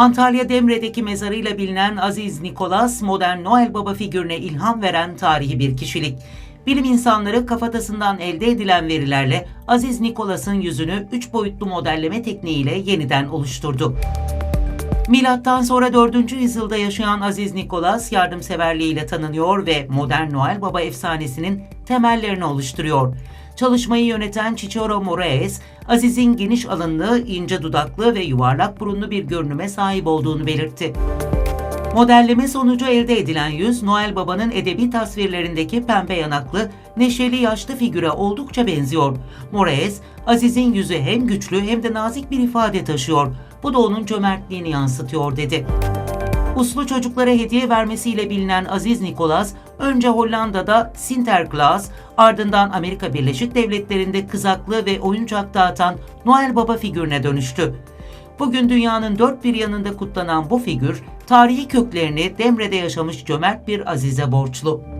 Antalya Demre'deki mezarıyla bilinen Aziz Nikolas, modern Noel Baba figürüne ilham veren tarihi bir kişilik. Bilim insanları kafatasından elde edilen verilerle Aziz Nikolas'ın yüzünü 3 boyutlu modelleme tekniğiyle yeniden oluşturdu. Milattan sonra 4. yüzyılda yaşayan Aziz Nikolas yardımseverliğiyle tanınıyor ve modern Noel Baba efsanesinin temellerini oluşturuyor. Çalışmayı yöneten Cicero Moraes, Aziz'in geniş alınlı, ince dudaklı ve yuvarlak burunlu bir görünüme sahip olduğunu belirtti. Modelleme sonucu elde edilen yüz, Noel Baba'nın edebi tasvirlerindeki pembe yanaklı, neşeli yaşlı figüre oldukça benziyor. Moraes, Aziz'in yüzü hem güçlü hem de nazik bir ifade taşıyor. Bu da onun cömertliğini yansıtıyor dedi. Uslu çocuklara hediye vermesiyle bilinen Aziz Nikolas, önce Hollanda'da Sinterklaas, ardından Amerika Birleşik Devletleri'nde kızaklı ve oyuncak dağıtan Noel Baba figürüne dönüştü. Bugün dünyanın dört bir yanında kutlanan bu figür, tarihi köklerini Demre'de yaşamış cömert bir Azize borçlu.